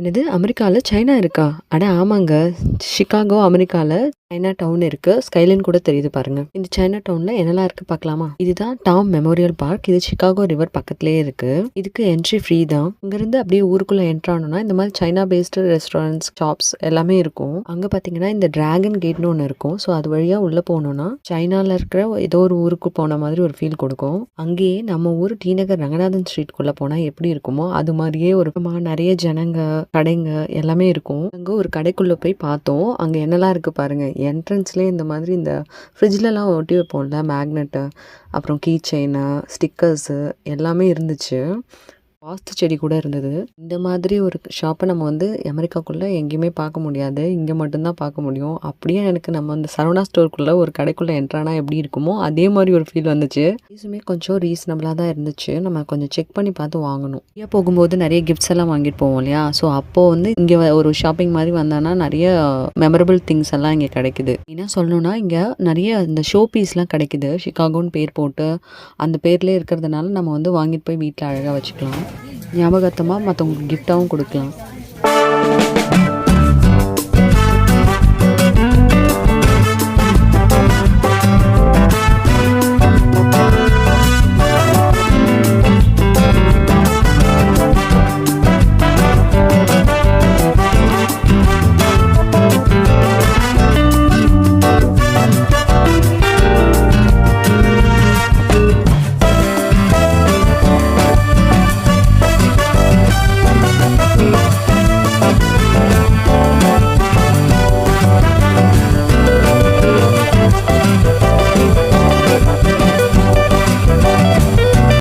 என்னது அமெரிக்காவில் சைனா இருக்கா? அட ஆமாங்க. சிகாகோ அமெரிக்காவில் சைனா டவுன் இருக்கு. ஸ்கைலைன் கூட தெரியுது பாருங்க. இந்த சைனா டவுன்ல என்னெல்லாம் இருக்கு பார்க்கலாமா? இதுதான் டாம் மெமோரியல் பார்க் இது சிகாகோ ரிவர் பக்கத்துலேயே இருக்கு. இதுக்கு என்ட்ரி ஃப்ரீ தான். இங்கிருந்து அப்படியே ஊருக்குள்ள என்ட்ரு ஆனோம்னா இந்த மாதிரி சைனா பேஸ்டு ரெஸ்டாரண்ட்ஸ் ஷாப்ஸ் எல்லாமே இருக்கும். அங்க பாத்தீங்கன்னா இந்த டிராகன் கேட்னு ஒன்று இருக்கும். ஸோ அது வழியா உள்ள போனோம்னா சைனால இருக்கிற ஏதோ ஒரு ஊருக்கு போன மாதிரி ஒரு ஃபீல் கொடுக்கும். அங்கேயே நம்ம ஊர் டி நகர் ரங்கநாதன் ஸ்ட்ரீட்குள்ள போனா எப்படி இருக்குமோ அது மாதிரியே ஒரு நிறைய ஜனங்க கடைங்க எல்லாமே இருக்கும். அங்க ஒரு கடைக்குள்ள போய் பார்த்தோம். அங்க என்னெல்லாம் இருக்கு பாருங்க? என்ட்ரன்ஸ்லேயே இந்த மாதிரி இந்த ஃப்ரிட்ஜ்லலாம் ஒட்டி வைப்போம்ல மேக்னெட்டு அப்புறம் கீ செயினு ஸ்டிக்கர்ஸு எல்லாமே இருந்துச்சு. வாஸ்து செடி கூட இருந்தது. இந்த மாதிரி ஒரு ஷாப்பை நம்ம வந்து அமெரிக்காக்குள்ளே எங்கேயுமே பார்க்க முடியாது. இங்கே மட்டும்தான் பார்க்க முடியும். அப்படியே எனக்கு நம்ம அந்த சரவணா ஸ்டோருக்குள்ளே ஒரு கடைக்குள்ளே என்ட்ரானா எப்படி இருக்குமோ அதே மாதிரி ஒரு ஃபீல் வந்துச்சு. ஃபீஸுமே கொஞ்சம் ரீசனபிளாக தான் இருந்துச்சு. நம்ம கொஞ்சம் செக் பண்ணி பார்த்து வாங்கணும். இங்கே போகும்போது நிறைய கிஃப்ட்ஸ் எல்லாம் வாங்கிட்டு போவோம் இல்லையா? ஸோ அப்போது வந்து இங்கே ஒரு ஷாப்பிங் மாதிரி வந்தானா நிறைய மெமரபிள் திங்ஸ் எல்லாம் இங்கே கிடைக்குது. என்ன சொல்லணும்னா இங்கே நிறைய இந்த ஷோ பீஸ்லாம் கிடைக்குது. ஷிகாகோன்னு பேர் போட்டு அந்த பேர்லேயே இருக்கிறதுனால நம்ம வந்து வாங்கிட்டு போய் வீட்டில் அழகாக வச்சுக்கலாம். ஞாபகார்த்தமாக மற்றவங்களுக்கு கிஃப்டாகவும் கொடுக்கலாம்.